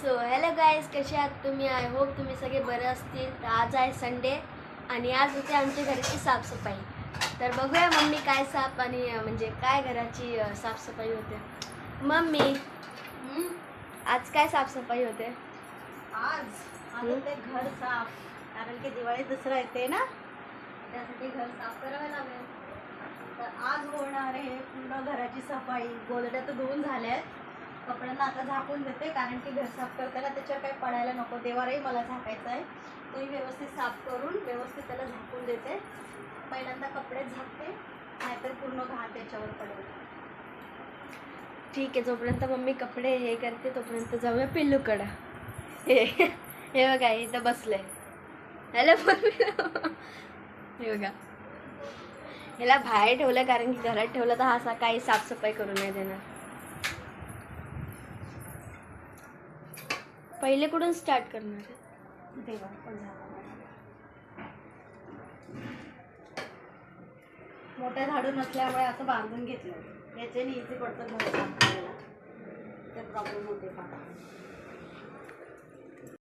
So hello guys कसे आहात तुम्ही? आय होप तुम्ही सगळे बरे असतील. तर आज आहे संडे आणि आज होते आमच्या घराची साफसफाई. तर बघूया मम्मी काय साफ आणि म्हणजे काय घराची साफसफाई होते. मम्मी आज काय साफसफाई होते? आज? ते घर साफ. कारण की दिवाळी दसरा येते ना? त्यासाठी घर साफ करावे लागेल. तर आज होणार आहे पूर्ण घराची सफाई. गोदड्या तर धुवून झाल्या आहेत कपड्यांना आता झाकून देते कारण की घर साफ करताना त्याच्यावर काही पडायला नको. देवारही मला झाकायचा आहे. तोही व्यवस्थित साफ करून व्यवस्थित त्याला झाकून देते. पहिल्यांदा कपडे झाकते नाहीतर पूर्ण घाण त्याच्यावर पडेल. ठीक आहे जोपर्यंत मम्मी कपडे हे करते तोपर्यंत जाऊया पिल्लूकडं हे हे बघा इथं बसले हॅलो मम्मी. हे बघा. ह्याला बाहेर ठेवलं कारण की घरात ठेवलं तर हा असा काही साफसफाई करू नाही देणार. पहिले कुठून स्टार्ट करणार मोठ्या झाडू नसल्यामुळे असं बांधून घेतलं. याच्याने इझी पडतं ते प्रॉब्लेम होते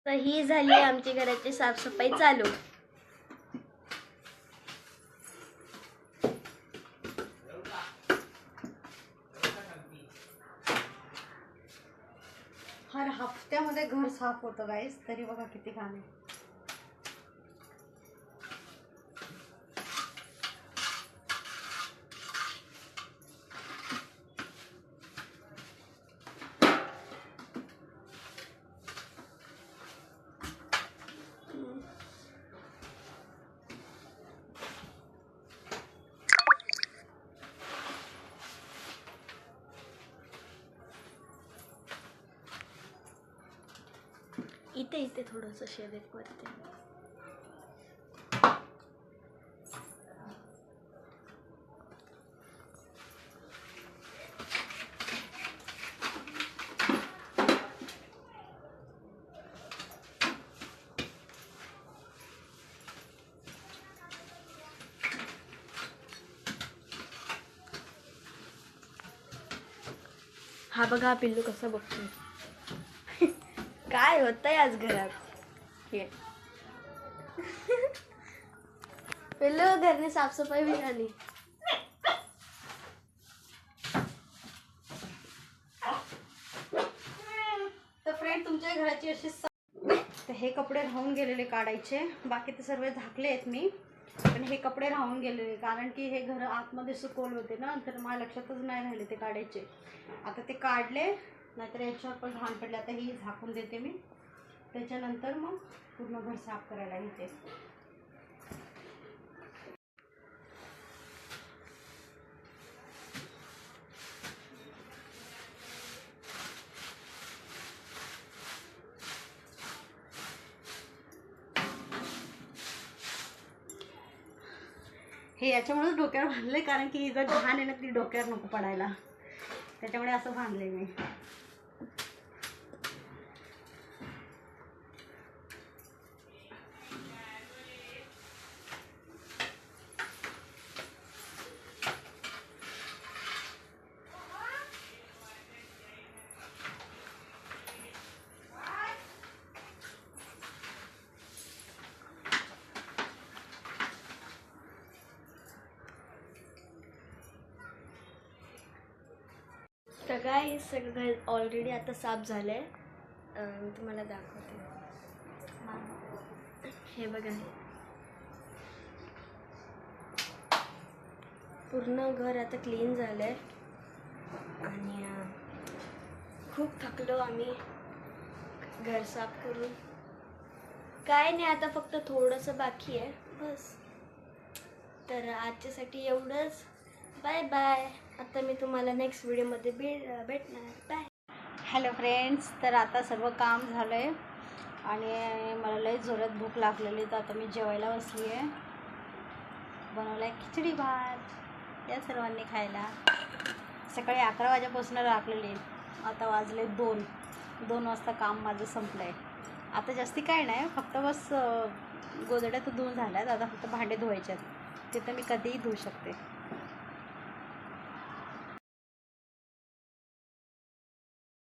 तर ही झाली आमची घराची साफसफाई चालू. हफ्त्यामध्ये घर साफ होतं गाईस तरी बघा किती घाण आहे. इथे इथे थोडंसं शेवेत करते हा बघा हा पिल्लू कसं बघतो काय होतंय आज घरात? हे. पिल्लू घरने साफसफाई भी झाली. तर फ्रेंड तुमच्या घराची अशी तर हे कपडे राहून गेलेले काढायचे. बाकी ते सर्व झाकले आहेत मी. पण हे कपडे राहून गेलेले. कारण की हे घर आतमध्ये सुकवले होते ना तर मला लक्षातच नाही राहिले ते काढायचे. आता ते काढले. नाहीतर याच्यावर पण घाण पडलं आता ही झाकून देते मी. त्याच्यानंतर मग पूर्ण घर साफ करायला घेते. हे याच्यामुळेच डोक्यावर बांधलंय कारण की ही जर घाण आहे ना ती डोक्यावर नको पडायला. त्याच्यामुळे असं बांधले मी. तर काय सगळं घर ऑलरेडी आता साफ झालं आहे मी तुम्हाला दाखवते. हे बघा. पूर्ण घर आता क्लीन झालं आहे आणि खूप थकलो आम्ही घर साफ करून. काय नाही आता फक्त थोडंसं बाकी आहे. बस. तर आजच्यासाठी एवढंच. Bye bye. आता मी तुम्हाला नेक्स्ट व्हिडिओमध्ये भेट भेटणार. बाय हॅलो फ्रेंड्स तर आता सर्व काम झालं आहे आणि मला लय जोरात भूक लागलेली तर आता मी जेवायला बसली आहे बनवला आहे खिचडी भात या सर्वांनी खायला. सकाळी अकरा वाजेपासून राखलेली आता वाजले दोन. दोन वाजता काम माझं संपलं आहे आता जास्ती काय नाही फक्त बस अं, गोदड्या तर धुवून झाल्यात आता फक्त भांडे धुवायचे आहेत ते तर मी कधीही धुवू शकते.